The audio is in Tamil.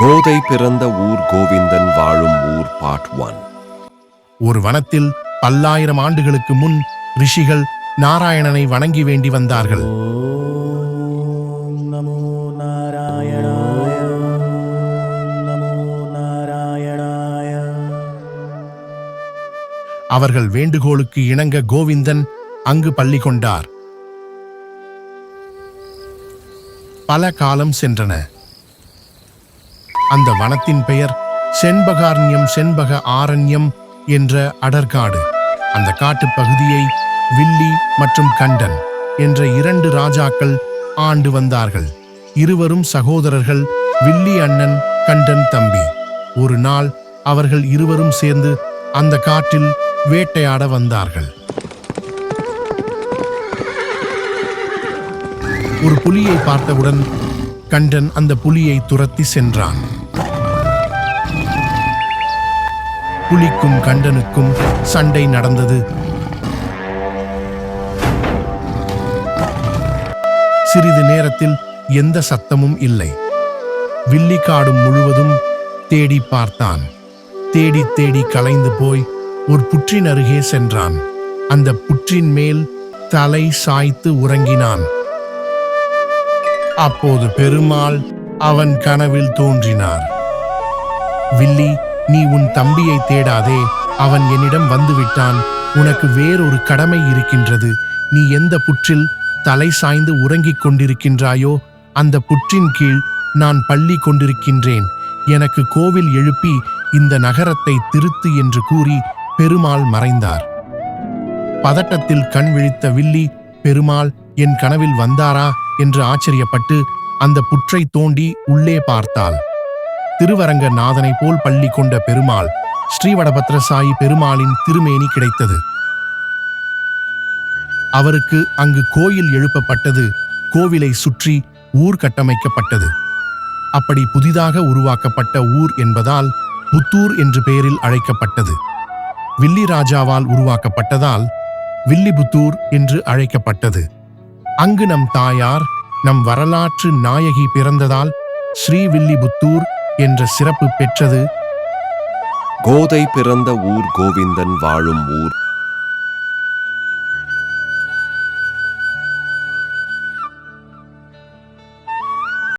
கோதை பிறந்த ஊர் கோவிந்தன் வாழும் ஊர் பார்ட் ஒன் ஒரு வனத்தில் பல்லாயிரம் ஆண்டுகளுக்கு முன் ரிஷிகள் நாராயணனை வணங்கி வேண்டி வந்தார்கள். அவர்கள் வேண்டுகோளுக்கு இணங்க கோவிந்தன் அங்கு பள்ளி கொண்டார். பல காலம் சென்றன. அந்த வனத்தின் பெயர் செண்பகாரண்யம் செண்பக ஆரண்யம் என்ற அடர்காடு அந்த காட்டுப் பகுதியை வில்லி மற்றும் கண்டன் என்ற இரண்டு ராஜாக்கள் ஆண்டு வந்தார்கள். இருவரும் சகோதரர்கள் வில்லி அண்ணன் கண்டன் தம்பி. ஒரு நாள் அவர்கள் இருவரும் சேர்ந்து அந்த காட்டில் வேட்டையாட வந்தார்கள். ஒரு புலியை பார்த்தவுடன் கண்டன் அந்த புலியை துரத்தி சென்றான். புலிக்கும் கண்டனுக்கும் சண்டை நடந்தது. சிறிது நேரத்தில் எந்த சத்தமும் இல்லை. வில்லிக்காடும் முழுவதும் தேடி பார்த்தான். தேடி தேடி கலைந்து போய் ஒரு புற்றின் அருகே சென்றான். அந்த புற்றின் மேல் தலை சாய்த்து உறங்கினான். அப்போது பெருமாள் அவன் கனவில் தோன்றினார். வில்லி நீ உன் தம்பியை தேடாதே. அவன் என்னிடம் வந்துவிட்டான். உனக்கு வேறொரு கடமை இருக்கின்றது. நீ எந்த புற்றில் தலை சாய்ந்து உறங்கிக் கொண்டிருக்கின்றாயோ அந்த புற்றின் கீழ் நான் பள்ளி கொண்டிருக்கின்றேன். எனக்கு கோவில் எழுப்பி இந்த நகரத்தை திருத்து என்று கூறி பெருமாள் மறைந்தார். பதட்டத்தில் கண் விழித்த வில்லி பெருமாள் என் கனவில் வந்தாரா? என்று ஆச்சரியப்பட்டு அந்த புற்றை தோண்டி உள்ளே பார்த்தாள். திருவரங்க நாதனை போல் பள்ளி கொண்ட பெருமாள் ஸ்ரீவடபத்ரசாயி பெருமாளின் திருமேனி கிடைத்தது. அவருக்கு அங்கு கோயில் எழுப்பப்பட்டது கோவிலை சுற்றி ஊர் கட்டமைக்கப்பட்டது. அப்படி புதிதாக உருவாக்கப்பட்ட ஊர் என்பதால் புத்தூர் என்று பெயரில் அழைக்கப்பட்டது. வில்லி ராஜாவால் உருவாக்கப்பட்டதால் வில்லிபுத்தூர் என்று அழைக்கப்பட்டது. அங்கு நம் தாயார் நம் வரலாற்று நாயகி பிறந்ததால் ஸ்ரீவில்லிபுத்தூர் என்ற சிறப்பு பெற்றது. கோதை பிறந்த ஊர் கோவிந்தன் வாழும் ஊர்